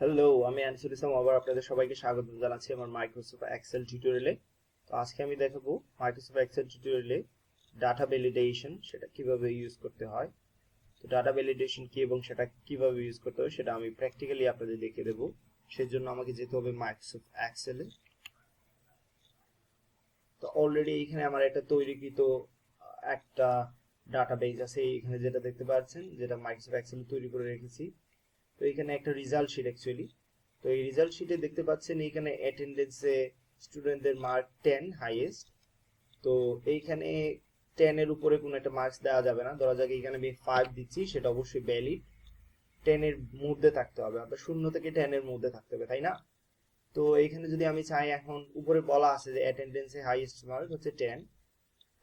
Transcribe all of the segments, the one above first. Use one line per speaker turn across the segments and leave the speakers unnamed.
Hello আমি আনিসুল ইসলাম, আবার আপনাদের সবাইকে স্বাগত জানাচ্ছি আমার মাইক্রোসফট এক্সেল টিউটোরিয়ালে তো আজকে আমি দেখাবো মাইক্রোসফট এক্সেল টিউটোরিয়ালে ডাটা ভ্যালিডেশন সেটা কীভাবে ইউজ করতে হয়। তো ডাটা ভ্যালিডেশন কি এবং সেটা কীভাবে ইউজ করতে হয় সেটা আমি প্র্যাকটিক্যালি আপনাদের দেখিয়ে দেবো। সেজন্য আমাকে যেতে হবে মাইক্রোসফট এক্সেলে তো অলরেডি এখানে আমার একটা তৈরিকৃত একটা ডাটাবেজ আছে। এখানে যেটা দেখতে পাচ্ছেন, যেটা মাইক্রোসফট এক্সেলে তৈরি করে রেখেছি। তো এখানে একটা রেজাল্ট শিট অ্যাকচুয়ালি তো এই রেজাল্ট শিটে দেখতে পাচ্ছেন এখানে অ্যাটেন্ডেন্সে স্টুডেন্টদের মার্ক টেন হাইয়েস্ট তো এইখানে টেনের উপরে কোনো একটা মার্কস দেওয়া যাবে না। ধরা যাক এখানে আমি ফাইভ দিচ্ছি, সেটা অবশ্যই ভ্যালিড টেনের মধ্যে থাকতে হবে। অর্থাৎ শূন্য থেকে টেনের মধ্যে থাকতে হবে, তাই না? তো এইখানে যদি আমি চাই এখন উপরে বলা আছে যে অ্যাটেন্ডেন্সে হাইয়েস্ট মার্ক হচ্ছে টেন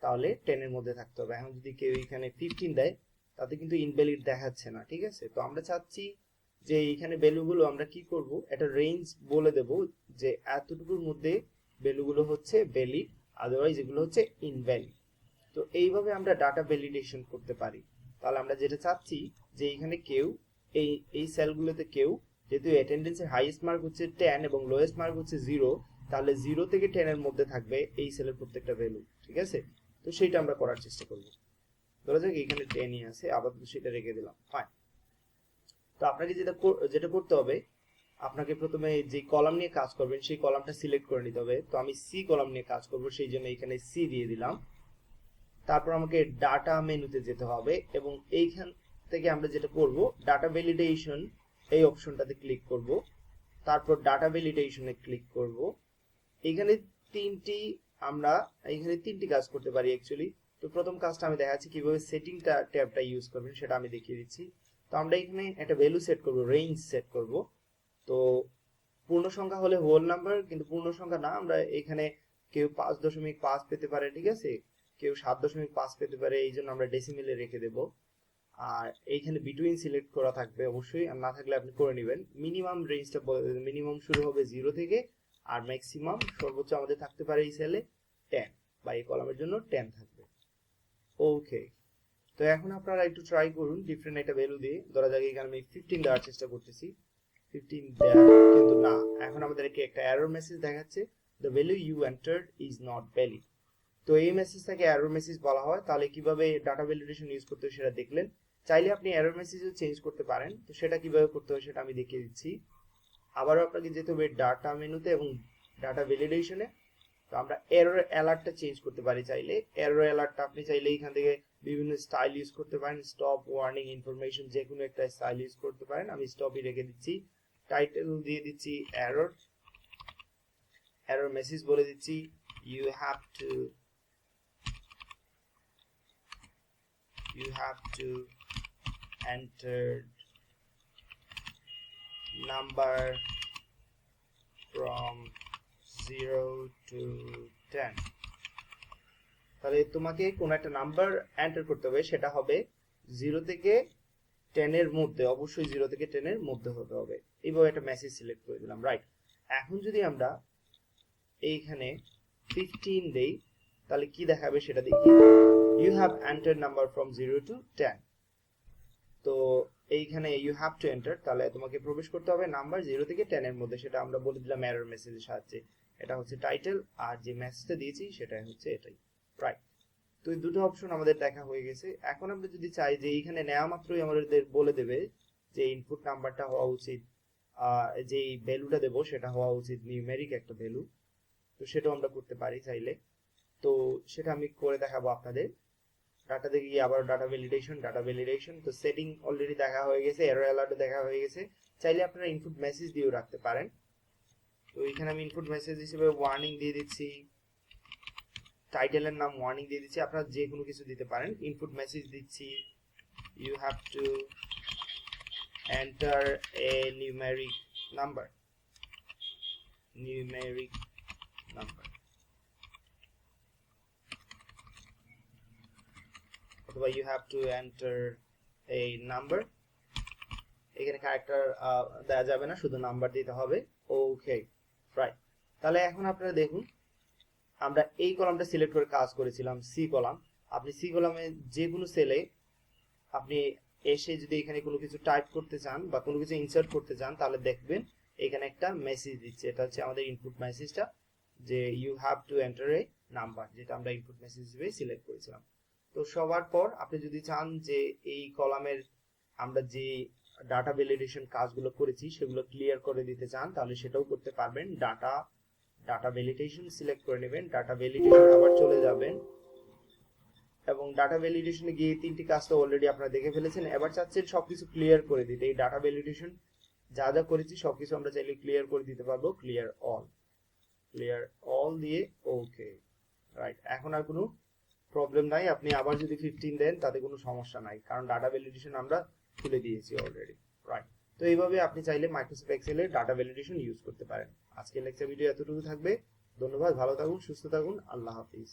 তাহলে টেনের মধ্যে থাকতে হবে। এখন যদি কেউ এখানে ফিফটিন দেয়, তাতে কিন্তু ইনভ্যালিড দেখাচ্ছে না, ঠিক আছে? তো আমরা চাচ্ছি যে এইখানে ভ্যালুগুলো আমরা কি করব? একটা রেঞ্জ বলে দেব যে এতটুকুর মধ্যে ভ্যালুগুলো হচ্ছে ভ্যালিড আদারওয়াইজ এগুলো হচ্ছে ইনভ্যালিড তো এইভাবে আমরা ডাটা ভ্যালিডেশন করতে পারি। তাহলে আমরা যেটা চাচ্ছি যে এইখানে কেউ, এই এই সেলগুলোতে কেউ যেহেতু অ্যাটেন্ডেন্সের হাইয়েস্ট মার্ক হচ্ছে টেন এবং লোয়েস্ট মার্ক হচ্ছে জিরো তাহলে জিরো থেকে টেনের মধ্যে থাকবে এই সেলের প্রত্যেকটা ভ্যালু ঠিক আছে? তো সেইটা আমরা করার চেষ্টা করব। ধরা যাক এখানে টেনই আছে, আপাতত সেটা রেখে দিলাম ফাইন তো আপনাকে যেটা যেটা করতে হবে, আপনাকে প্রথমে যে কলাম নিয়ে কাজ করবেন, সেই কলামটা সিলেক্ট করে নিতে হবে। তো আমি সি কলাম নিয়ে কাজ করব, সেই জন্য এখানে সি দিয়ে দিলাম। তারপর আমাকে ডাটা মেনুতে যেতে হবে এবং এইখান থেকে আমরা যেটা করব, ডাটা ভ্যালিডেশন এই অপশনটাতে ক্লিক করব। তারপর ডাটা ভ্যালিডেশনে ক্লিক করব। এখানে তিনটি আমরা, এখানে তিনটি কাজ করতে পারি অ্যাকচুয়ালি তো প্রথম কাজটা আমি দেখাচ্ছি কীভাবে সেটিংটা ট্যাবটা ইউজ করবেন, সেটা আমি দেখিয়ে দিচ্ছি। তো আমরা এখানে একটা ভ্যালু সেট করব রেঞ্জ সেট করব। তো পূর্ণ সংখ্যা হলে হোল নাম্বার কিন্তু পূর্ণ সংখ্যা না, আমরা এখানে কেউ পাঁচ দশমিক পাঁচ পেতে পারে, ঠিক আছে? কেউ সাত দশমিক পাঁচ পেতে পারে, এই জন্য আমরা ডেসিমেলে রেখে দেব। আর এইখানে বিটুইন সিলেক্ট করা থাকবে অবশ্যই, আর না থাকলে আপনি করে নেবেন। মিনিমাম রেঞ্জটা মিনিমাম শুরু হবে জিরো থেকে, আর ম্যাক্সিমাম সর্বোচ্চ আমাদের থাকতে পারে এই সেলে টেন বা এই কলামের জন্য টেন থাকবে। ওকে তো এখন আপনারা একটু ট্রাই করুন ডিফারেন্ট একটা ভ্যালু দিয়ে। ধরা যাক এখানে আমি ফিফটিন দেওয়ার চেষ্টা করতেছি। ফিফটিন দেওয়া কিন্তু না। এখন আমাদেরকে একটা এরর মেসেজ দেখাচ্ছে। The value you entered is not valid তো এই মেসেজটাকে এরর মেসেজ বলা হয়। তাহলে কীভাবে ডাটা ভ্যালিডেশন ইউজ করতে হয় সেটা দেখলেন। চাইলে আপনি এরর মেসেজও চেঞ্জ করতে পারেন। তো সেটা কীভাবে করতে হয় সেটা আমি দেখিয়ে দিচ্ছি। আবারও আপনাকে যেতে হবে ডাটা মেনুতে এবং ডাটা ভ্যালিডেশনে তো আমরা এরর অ্যালার্টটা চেঞ্জ করতে পারি চাইলে। এরর অ্যালার্টটা আপনি চাইলে এখান থেকে বিভিন্ন স্টাইল ইউজ করতে পারেন স্টপ ওয়ার্নিং ইনফরমেশন যে কোনো একটা স্টাইল ইউজ করতে পারেন, আমি স্টপই রেখে দিচ্ছি। টাইটেল দিয়ে দিচ্ছি এরর এরর মেসেজ বলে দিচ্ছি you have to you have to enter number from 0 to 10 তাহলে তোমাকে কোন একটা নাম্বার এন্টার করতে হবে, সেটা হবে জিরো থেকে 10 এর মধ্যে, অবশ্যই 0 থেকে 10 এর মধ্যে হতে হবে। এইভাবে একটা মেসেজ সিলেক্ট করে দিলাম রাইট এখন যদি আমরা এইখানে 15 দেই, তাহলে কি দেখাবে সেটা দেখি। You have enter number from zero to ten তো এইখানে ইউ হ্যাভ টু এন্টার তাহলে তোমাকে প্রবেশ করতে হবে নাম্বার জিরো থেকে টেন এর মধ্যে, সেটা আমরা বলে দিলাম এরর মেসেজের সাহায্যে। এটা হচ্ছে টাইটেল আর যে মেসেজটা দিয়েছি সেটা হচ্ছে এটাই। তো এই দুটো অপশন আমাদের দেখা হয়ে গেছে। এখন আমরা যদি চাই যে এইখানে নেওয়া মাত্রই আমাদের বলে দেবে যে ইনপুট নাম্বারটা হওয়া উচিত যে ভ্যালুটা দেবো সেটা হওয়া উচিত নিউমেরিক একটা ভ্যালু তো সেটাও আমরা করতে পারি চাইলে। তো সেটা আমি করে দেখাবো আপনাদের। ডাটা থেকে গিয়ে আবার ডাটা ভ্যালিডেশন ডাটা ভ্যালিডেশন তো সেটিং অলরেডি দেখা হয়ে গেছে এরর অ্যালার্টও দেখা হয়ে গেছে। চাইলে আপনারা ইনপুট মেসেজ দিয়েও রাখতে পারেন। তো এখানে আমি ইনপুট মেসেজ হিসেবে ওয়ার্নিং দিয়ে দিচ্ছি। টাইটেলের নাম ওয়ার্নিং দিয়ে দিচ্ছি। আপনারা যে কোনো কিছু দিতে পারেন। ইনপুট মেসেজ দিচ্ছি। You have to enter a numeric number numeric number অথবা ইউ হ্যাভ টু এন্টার এই নাম্বার এখানে ক্যারেক্টার দেওয়া যাবে না। শুধু নাম্বার দিতে হবে। ওকে রাইট তাহলে এখন আপনারা দেখুন। আমরা এই কলামটা সিলেক্ট করে কাজ করেছিলাম সি কলাম। আপনি সি কলামে যে কোনো সেলে আপনি এসে যদি এখানে কোনো কিছু টাইপ করতে চান বা কোনো কিছু ইনসার্ট করতে চান, তাহলে দেখবেন এখানে একটা মেসেজ দিচ্ছে। এটা হচ্ছে আমাদের ইনপুট মেসেজটা যে you have to enter a number যেটা আমরা ইনপুট মেসেজ হিসেবে সিলেক্ট করেছিলাম। তো সবার পর আপনি যদি চান যে এই কলামের আমরা যে ডাটা ভ্যালিডেশন কাজগুলো করেছি, সেগুলো ক্লিয়ার করে দিতে চান, তাহলে সেটাও করতে পারবেন। ডাটা ডাটা ভ্যালিডেশন সিলেক্ট করে নেবেন। ডাটা ভ্যালিডেশন আবার চলে যাবেন। এবং ডাটা ভ্যালিডেশনে গিয়ে তিনটি কাজ তো অলরেডি আপনারা দেখে ফেলেছেন। এবার চাচ্ছেন সবকিছু ক্লিয়ার করে দিতে। এই ডাটা ভ্যালিডেশন যা যা করেছি সবকিছু আমরা চাইলে ক্লিয়ার করে দিতে পারব। ক্লিয়ার অল ক্লিয়ার অল দিয়ে ওকে রাইট এখন আর কোনো প্রবলেম নাই। আপনি আবার যদি ফিফটিন দেন, তাতে কোনো সমস্যা নাই। কারণ ডাটা ভ্যালিডেশন আমরা তুলে দিয়েছি অলরেডি রাইট তো এইভাবে আপনি চাইলে মাইক্রোসফট এক্সেলের ডাটা ভ্যালিডেশন ইউজ করতে পারেন। আজকের লেকচার ভিডিও এতটুকু থাকবে। ধন্যবাদ, ভালো থাকুন, সুস্থ থাকুন, আল্লাহ হাফিজ।